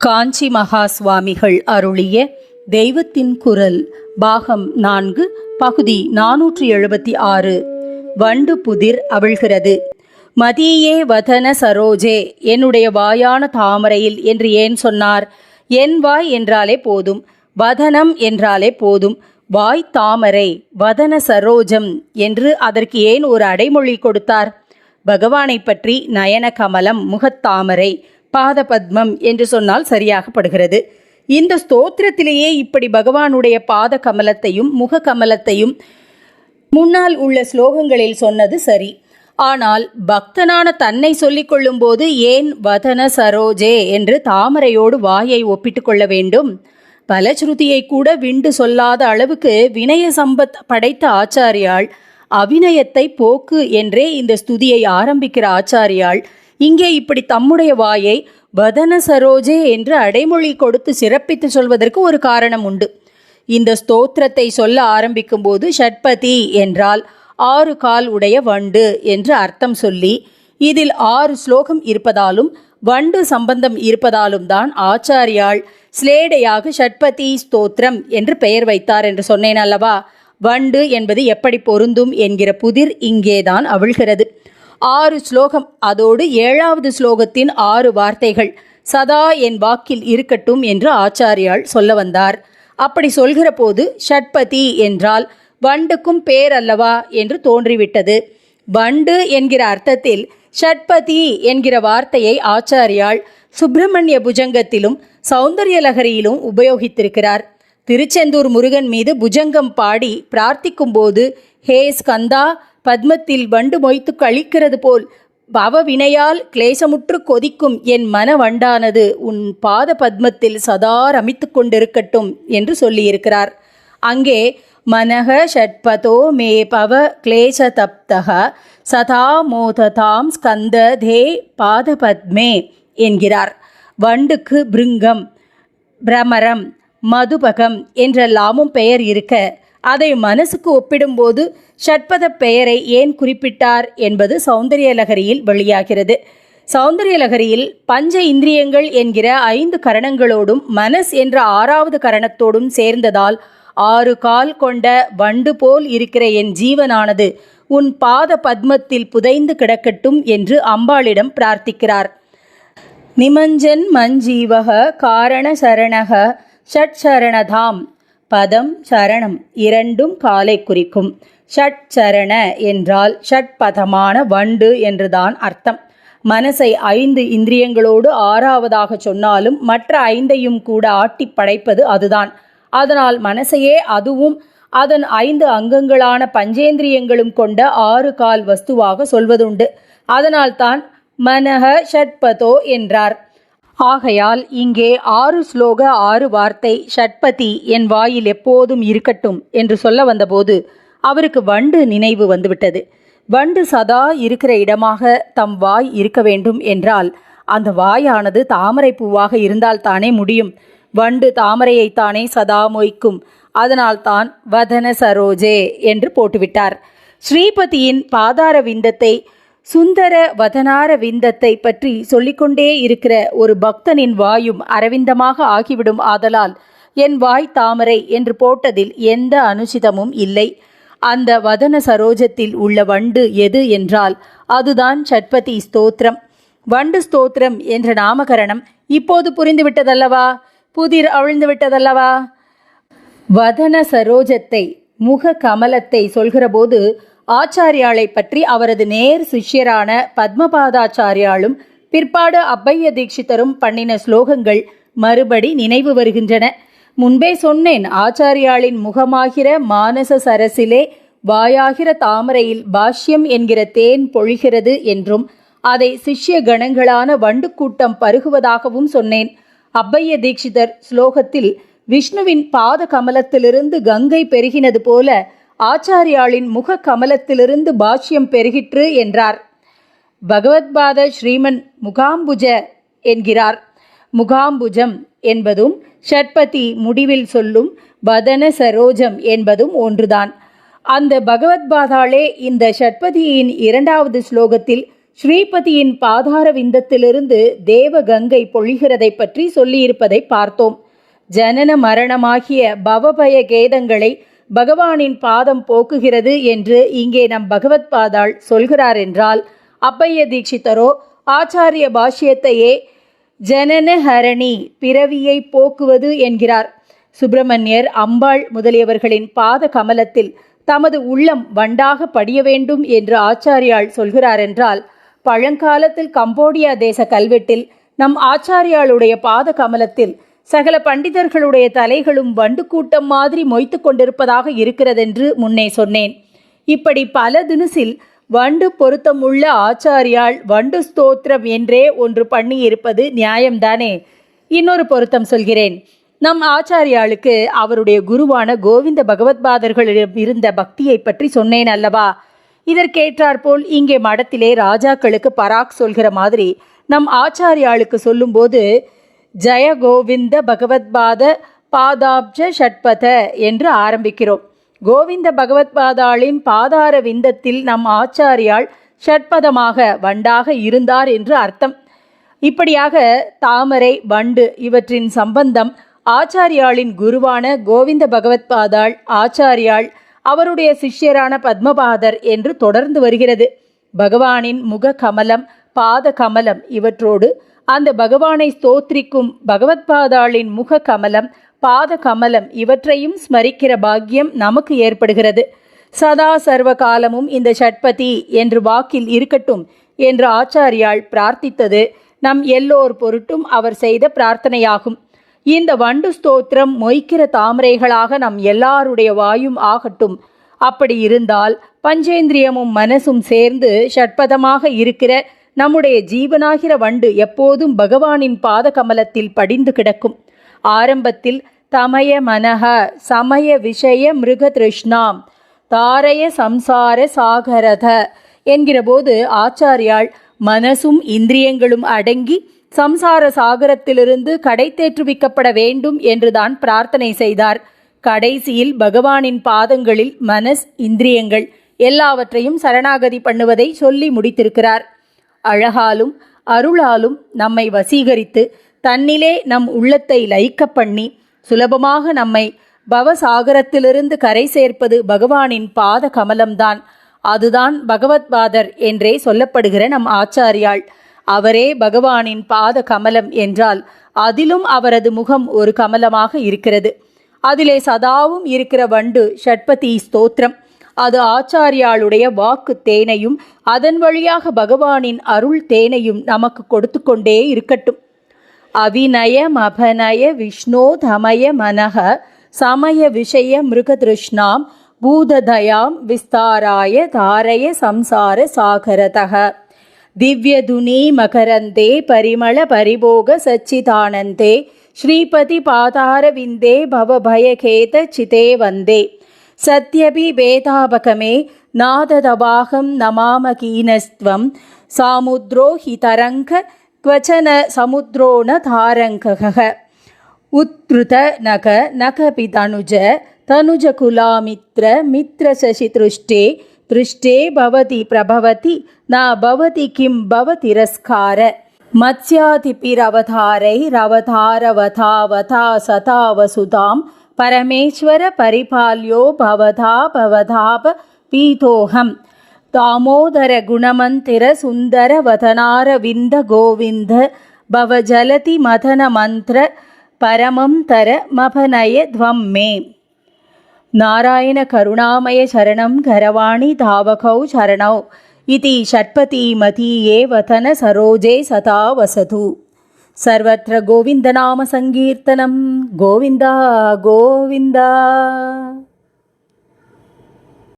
காஞ்சி மகா சுவாமிகள் அருளிய தெய்வத்தின் குரல் பாகம் நான்கு பகுதி நானூற்றி எழுபத்தி ஆறு. வண்டு புதிர் அவிழ்கிறது. மதியே வதன சரோஜே என்னுடைய வாயான தாமரையில் என்று ஏன் சொன்னார்? என் வாய் என்றாலே போதும் வதனம் என்றாலே போதும். வாய் தாமரை வதன சரோஜம் என்று அதற்கு ஏன் ஒரு அடைமொழி கொடுத்தார்? பகவானை பற்றி நயன கமலம் முகத்தாமரை பாத பத்மம் என்று சொன்னால் சரியாகப்படுகிறது. இந்த ஸ்தோத்திரத்திலேயே இப்படி பகவானுடைய பாத கமலத்தையும் முக கமலத்தையும் முன்னால் உள்ள ஸ்லோகங்களில் சொன்னது சரி. ஆனால் பக்தனான தன்னை சொல்லிக்கொள்ளும் கொள்ளும்போது ஏன் வதன சரோஜே என்று தாமரையோடு வாயை ஒப்பிட்டு கொள்ள வேண்டும்? பலஸ்ருதியை கூட விண்டு சொல்லாத அளவுக்கு வினய சம்பத் படைத்த ஆச்சாரியாள் அவிநயத்தை போக்கு என்றே இந்த ஸ்துதியை ஆரம்பிக்கிற ஆச்சாரியாள் இங்கே இப்படி தம்முடைய வாயை வதன சரோஜே என்று அடைமொழி கொடுத்து சிறப்பித்து சொல்வதற்கு ஒரு காரணம் உண்டு. இந்த ஸ்தோத்திரத்தை சொல்ல ஆரம்பிக்கும்போது ஷட்பதி என்றால் ஆறு கால் உடைய வண்டு என்று அர்த்தம் சொல்லி இதில் ஆறு ஸ்லோகம் இருப்பதாலும் வண்டு சம்பந்தம் இருப்பதாலும் தான் ஆச்சாரியாள் ஸ்லேடையாக ஷட்பதி ஸ்தோத்திரம் என்று பெயர் வைத்தார் என்று சொன்னேன் அல்லவா? வண்டு என்பது எப்படி பொருந்தும் என்கிற புதிர் இங்கேதான் அவிழ்கிறது. ஆறு ஸ்லோகம் அதோடு ஏழாவது ஸ்லோகத்தின் ஆறு வார்த்தைகள் சதா என் வாக்கில் இருக்கட்டும் என்று ஆச்சாரியால் சொல்ல வந்தார். அப்படி சொல்கிற போது ஷட்பதி என்றால் வண்டுக்கும் பேர் அல்லவா என்று தோன்றிவிட்டது. வண்டு என்கிற அர்த்தத்தில் ஷட்பதி என்கிற வார்த்தையை ஆச்சாரியால் சுப்பிரமணிய புஜங்கத்திலும் சௌந்தர்யலகரியிலும் உபயோகித்திருக்கிறார். திருச்செந்தூர் முருகன் மீது புஜங்கம் பாடி பிரார்த்திக்கும்போது ஹே ஸ்கந்தா பத்மத்தில் வண்டு மொய்த்து கழிக்கிறது போல் பவ வினையால் கிளேசமுற்று கொதிக்கும் என் மன வண்டானது உன் பாத பத்மத்தில் சதா ரமித்து கொண்டிருக்கட்டும் என்று சொல்லியிருக்கிறார். அங்கே மனக ஷட்பதோ மே பவ கிளேச தப்தக சதா மோததாம் ஸ்கந்த தே பாத பத்மே என்கிறார். வண்டுக்கு பிருங்கம் பிரமரம் மதுபகம் என்றெல்லாமும் பெயர் இருக்க அதை மனசுக்கு ஒப்பிடும்போது ஷட்பத பெயரை ஏன் குறிப்பிட்டார் என்பது சௌந்தரியலகரியில் வெளியாகிறது. சௌந்தரியலகரியில் பஞ்ச இந்திரியங்கள் என்கிற ஐந்து கரணங்களோடும் மனஸ் என்ற ஆறாவது கரணத்தோடும் சேர்ந்ததால் ஆறு கால் கொண்ட வண்டு போல் இருக்கிற என் ஜீவனானது உன் பாத பத்மத்தில் புதைந்து கிடக்கட்டும் என்று அம்பாளிடம் பிரார்த்திக்கிறார். நிமஞ்சன் மஞ்சீவக காரண சரணக ஷட்சரணதாம் பதம் சரணம் இரண்டும் காலை குறிக்கும். ஷட் சரண என்றால் ஷட்பதமான வண்டு என்றுதான் அர்த்தம். மனசை ஐந்து இந்திரியங்களோடு ஆறாவதாக சொன்னாலும் மற்ற ஐந்தையும் கூட ஆட்டி படைப்பது அதுதான். அதனால் மனசையே அதுவும் அதன் ஐந்து அங்கங்களான பஞ்சேந்திரியங்களும் கொண்ட ஆறு கால் வஸ்துவாக சொல்வதுண்டு. அதனால்தான் மனஹ ஷட்பதோ என்றார். ஆகையால் இங்கே ஆறு ஸ்லோக ஆறு வார்த்தை ஷட்பதி என் வாயில் எப்போதும் இருக்கட்டும் என்று சொல்ல வந்தபோது அவருக்கு வண்டு நினைவு வந்துவிட்டது. வண்டு சதா இருக்கிற இடமாக தம் வாய் இருக்க வேண்டும் என்றால் அந்த வாயானது தாமரை பூவாக இருந்தால் தானே முடியும். வண்டு தாமரையைத்தானே சதா மொய்க்கும். அதனால்தான் வதன சரோஜே என்று போட்டுவிட்டார். ஸ்ரீபதியின் பாதார விந்தத்தை சுந்தர வதனார விந்தத்தை பற்றி சொல்லிக்கொண்டே இருக்கிற ஒரு பக்தனின் வாயும் அரவிந்தமாக ஆகிவிடும் ஆதலால் என் வாய் தாமரை என்று போட்டதில் எந்த அனுசிதமும் இல்லை. அந்த வதன சரோஜத்தில் உள்ள வண்டு எது என்றால் அதுதான் சட்பதி ஸ்தோத்திரம். வண்டு ஸ்தோத்திரம் என்ற நாமகரணம் இப்போது புரிந்துவிட்டதல்லவா? புதிர் அவிழ்ந்து விட்டதல்லவா வதன சரோஜத்தை முக கமலத்தை சொல்கிறபோது ஆச்சாரியாளை பற்றி அவரது நேர் சிஷ்யரான பத்மபாதாச்சாரியாலும் பிற்பாடு அப்பைய தீட்சிதரும் பண்ணின ஸ்லோகங்கள் மறுபடி நினைவு வருகின்றன. முன்பே சொன்னேன் ஆச்சாரியாளின் முகமாகிற மானச சரசிலே வாயாகிற தாமரையில் பாஷ்யம் என்கிற தேன் பொழிகிறது என்றும் அதை சிஷ்ய கணங்களான வண்டு கூட்டம் பருகுவதாகவும் சொன்னேன். அப்பைய தீட்சிதர் ஸ்லோகத்தில் விஷ்ணுவின் பாத கமலத்திலிருந்து கங்கை பெருகினது போல ஆச்சாரியாளின் முக கமலத்திலிருந்து பாஷ்யம் பெருகிற்று என்றார். பகவத்பாத ஸ்ரீமன் முகாம்புஜ என்கிறார். முகாம்புஜம் என்பதும் ஷட்பதி முடிவில் சொல்லும் வதன சரோஜம் என்பதும் ஒன்றுதான். அந்த பகவத்பாதாளே இந்த ஷட்பதியின் இரண்டாவது ஸ்லோகத்தில் ஸ்ரீபதியின் பாதார விந்தத்திலிருந்து தேவகங்கை பொழிகிறதை பற்றி சொல்லியிருப்பதை பார்த்தோம். ஜனன மரணமாகிய பவபய கேதங்களை பகவானின் பாதம் போக்குகிறது என்று இங்கே நம் பகவத் பாதாள் சொல்கிறார் என்றால் அப்பைய தீட்சிதரோ ஆச்சாரிய பாஷ்யத்தையே ஜனனஹரணி பிறவியை போக்குவது என்கிறார். சுப்பிரமணியர் அம்பாள் முதலியவர்களின் பாத கமலத்தில் தமது உள்ளம் வண்டாக படிய வேண்டும் என்று ஆச்சாரியாள் சொல்கிறார் என்றால் பழங்காலத்தில் கம்போடியா தேச கல்வெட்டில் நம் ஆச்சாரியாளுடைய பாத கமலத்தில் சகல பண்டிதர்களுடைய தலைகளும் வண்டு கூட்டம் மாதிரி மொய்த்து கொண்டிருப்பதாக இருக்கிறதென்று முன்னே சொன்னேன். இப்படி பல தினுசில் வண்டு பொருத்தமுள்ள ஆச்சாரியால் வண்டு ஸ்தோத்திரம் என்றே ஒன்று பண்ணியிருப்பது நியாயம்தானே? இன்னொரு பொருத்தம் சொல்கிறேன். நம் ஆச்சாரியாளுக்கு அவருடைய குருவான கோவிந்த பகவத்பாதர்களிடம் இருந்த பக்தியை பற்றி சொன்னேன் அல்லவா? இதற்கேற்றாற்போல் இங்கே மடத்திலே ராஜாக்களுக்கு பராக் சொல்கிற மாதிரி நம் ஆச்சாரியாளுக்கு சொல்லும்போது ஜெய கோவிந்த பகவத்பாத பாதாப்ஜ ஷட்பத என்று ஆரம்பிக்கிறோம். கோவிந்த பகவத்பாதாளின் பாதார விந்தத்தில் நம் ஆச்சாரியால் ஷட்பதமாக வண்டாக இருந்தார் என்று அர்த்தம். இப்படியாக தாமரை வண்டு இவற்றின் சம்பந்தம் ஆச்சாரியாளின் குருவான கோவிந்த பகவத்பாதாள் ஆச்சாரியாள் அவருடைய சிஷ்யரான பத்மபாதர் என்று தொடர்ந்து வருகிறது. பகவானின் முக கமலம் பாத கமலம் இவற்றோடு அந்த பகவானை ஸ்தோத்திரிக்கும் பகவத்பாதாளின் முக கமலம் பாத கமலம் இவற்றையும் ஸ்மரிக்கிற பாக்கியம் நமக்கு ஏற்படுகிறது. சதா சர்வ காலமும் இந்த ஷட்பதி என்று வாக்கில் இருக்கட்டும் என்று ஆச்சாரியால் பிரார்த்தித்தது. நம் எல்லோர் பொருட்டும் அவர் செய்த பிரார்த்தனையாகும். இந்த வண்டு ஸ்தோத்திரம் மொய்க்கிற தாமரைகளாக நம் எல்லாருடைய வாயும் ஆகட்டும். அப்படி இருந்தால் பஞ்சேந்திரியமும் மனசும் சேர்ந்து ஷட்பதமாக இருக்கிற நம்முடைய ஜீவனாகிற வண்டு எப்போதும் பகவானின் பாத கமலத்தில் படிந்து கிடக்கும். ஆரம்பத்தில் தமய மனக சமய விஷய மிருக திருஷ்ணாம் தாரய சம்சார சாகரத என்கிறபோது ஆச்சாரியால் மனசும் இந்திரியங்களும் அடங்கி சம்சார சாகரத்திலிருந்து கடை தேற்றுவிக்கப்பட வேண்டும் என்றுதான் பிரார்த்தனை செய்தார். கடைசியில் பகவானின் பாதங்களில் மனஸ் இந்திரியங்கள் எல்லாவற்றையும் சரணாகதி பண்ணுவதை சொல்லி முடித்திருக்கிறார். அழகாலும் அருளாலும் நம்மை வசீகரித்து தன்னிலே நம் உள்ளத்தை லயிக்க பண்ணி சுலபமாக நம்மை பவசாகரத்திலிருந்து கரை சேர்ப்பது பகவானின் பாத கமலம்தான். அதுதான் பகவத்பாதர் என்றே சொல்லப்படுகிற நம் ஆச்சாரியாள். அவரே பகவானின் பாத கமலம் என்றால் அதிலும் அவரது முகம் ஒரு கமலமாக இருக்கிறது. அதிலே சதாவும் இருக்கிற வண்டு ஷட்பதி ஸ்தோத்திரம். அது ஆச்சாரியாளுடைய வாக்கு தேனையும் அதன் வழியாக பகவானின் அருள் தேனையும் நமக்கு கொடுத்து கொண்டே இருக்கட்டும் அவிநயம் அபநய விஷ்ணோதமய மனக சமய விஷய மிருகதிருஷ்ணாம் பூததயாம் விஸ்தாராய தாரய சம்சார சாகரதக. திவ்யதுனி மகரந்தே பரிமள பரிபோக சச்சிதானந்தே ஸ்ரீபதி பாதாரவிந்தே பவபயகேத சிதே வந்தே. சத்யபி வேதாபகமே நாததபாகம் நமாம கீனஸ்த்வம் சாமுத்ரோ ஹி தரங்க क्वचन समुद्रो न तारङ्कः उत्पृत नख नखपि तनुज तनुजकुलामित्र मित्रशशितृष्टे तृष्टे भवति प्रभवति न भवति किं भवतिरस्कार मत्स्यातिपिरवतारैरवतारवतावता सता பரமேஸ்வர பரிபால்யோ பவதா பவதாப பீதோகம் தாமோதர குணமந்திர சுந்தர வதனார விந்த கோவிந்த பவஜலதி மதன மந்திர பரமம் தர மபனய துவம் மே நாராயண கருணாமய சரணம் கரவாணி தாவகௌ சரணௌ. இதி ஷட்பதி மதியே வதன சரோஜே சதா வசது. सर्वत्र गोविन्दनामसङ्कीर्तनं। गोविन्द गोविन्द